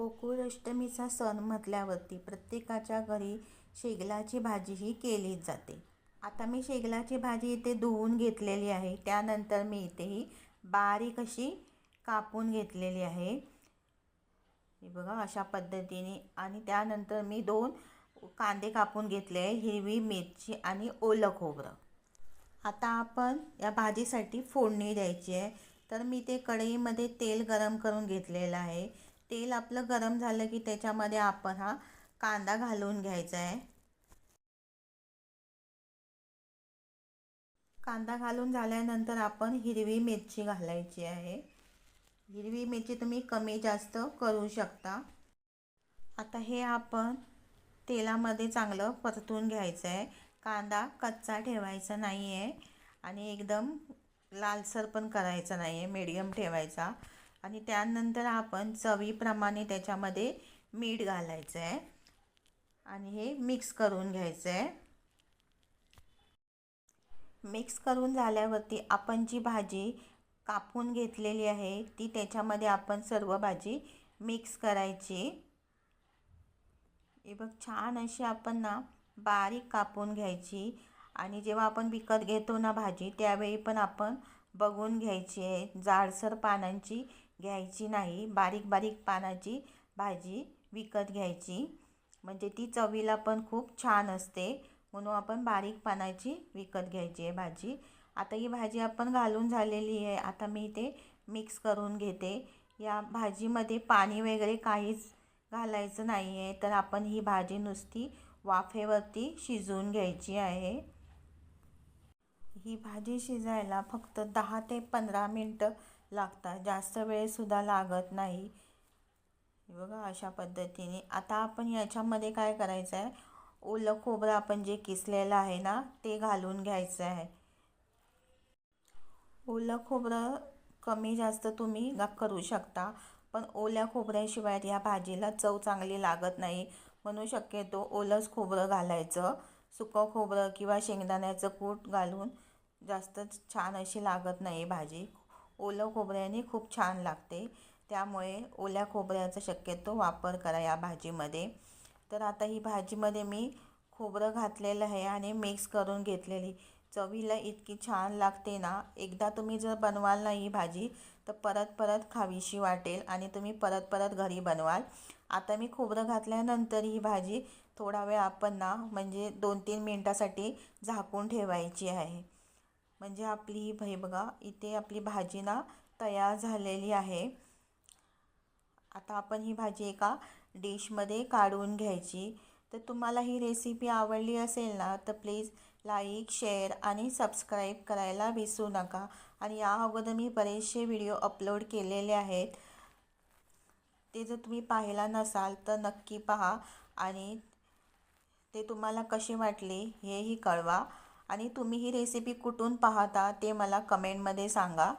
गोकुळाष्टमीचा सण म्हटल्यावरती प्रत्येकाच्या घरी शेगलाची भाजी ही केलीच जाते. आता मी शेगलाची भाजी इथे धुवून घेतलेली आहे. त्यानंतर मी इथे ही बारीक अशी कापून घेतलेली आहे. हे बघा अशा पद्धतीने. आणि त्यानंतर मी दोन कांदे कापून घेतले आहे हिरवी मिरची आणि ओलं खोबरं. आता आपण या भाजीसाठी फोडणी द्यायची आहे. तर मी ते कढईमध्ये तेल गरम करून घेतलेलं आहे. तेल आपलं गरम झालं की त्याच्यामध्ये आपण हा कांदा घालून घ्यायचा आहे कांदा घालून झाल्यानंतर आपण हिरवी मिरची घालायची आहे. हिरवी मिरची तुम्ही कमी जास्त करू शकता. आता हे आपण तेलामध्ये चांगलं परतून घ्यायचं आहे कांदा कच्चा ठेवायचा नाही आहे आणि एकदम लालसर पण करायचा नाही आहे मीडियम ठेवायचा. आणि त्यानंतर आपण चवीप्रमाणे त्याच्यामध्ये मीठ घालायचं आहे आणि हे मिक्स करून घ्यायचं आहे मिक्स करून झाल्यावरती आपण जी भाजी कापून घेतलेली आहे ती त्याच्यामध्ये आपण सर्व भाजी मिक्स करायची. हे बघ छान अशी आपण ना बारीक कापून घ्यायची. आणि जेव्हा आपण विकत घेतो ना भाजी त्यावेळी पण आपण बघून घ्यायची आहे. जाडसर पानांची घ्यायची नाही. बारीक बारीक पानाची भाजी विकत घ्यायची. म्हणजे ती चवीला पण खूप छान असते. म्हणून आपण बारीक पानाची विकत घ्यायची आहे भाजी. आता ही भाजी आपण घालून झालेली आहे. आता मी ते मिक्स करून घेते. या भाजीमध्ये पाणी वगैरे काहीच घालायचं नाही आहे तर आपण ही भाजी नुसती वाफेवरती शिजवून घ्यायची आहे. ही भाजी शिजायला फक्त दहा ते पंधरा मिनटं लागतात. जास्त वेळसुद्धा लागत नाही. बघा अशा पद्धतीने. आता आपण याच्यामध्ये काय करायचं आहे ओलं खोबरं आपण जे किसलेलं आहे ना ते घालून घ्यायचं आहे. ओलं खोबरं कमी जास्त तुम्ही करू शकता. पण ओल्या खोबऱ्याशिवाय या भाजीला चव चांगली लागत नाही. म्हणून शक्यतो ओलंच खोबरं घालायचं. सुकं खोबरं किंवा शेंगदाण्याचं कूट घालून जास्त छान अशी लागत नाही भाजी. ओलं खोबऱ्याने खूप छान लागते. त्यामुळे ओल्या खोबऱ्याचा शक्यतो वापर करा या भाजीमध्ये. तर आता ही भाजीमध्ये मी खोबरं घातलेलं आहे आणि मिक्स करून घेतलेली. चवीला इतकी छान लागते ना एकदा तुम्ही जर बनवाल ना ही भाजी तर परत परत खावीशी वाटेल आणि तुम्ही परत परत घरी बनवाल. आता मी खोबरं घातल्यानंतर ही भाजी थोडा वेळ आपण ना म्हणजे दोन तीन मिनटासाठी झाकून ठेवायची आहे. म्हणजे आपली ही भाई बघा इथे आपली भाजी ना तयार झालेली आहे. आता आपण ही भाजी एका डिशमध्ये काढून घ्यायची. तर तुम्हाला ही रेसिपी आवडली असेल ना तर प्लीज लाईक शेअर आणि सबस्क्राईब करायला विसरू नका. आणि या अगोदर मी बरेचसे व्हिडिओ अपलोड केलेले आहेत. ते जर तुम्ही पाहिला नसाल तर नक्की पहा. आणि ते तुम्हाला कसे वाटले हेही कळवा. आणि तुम्ही ही रेसिपी कुठून पाहता ते मला कमेंटमध्ये सांगा.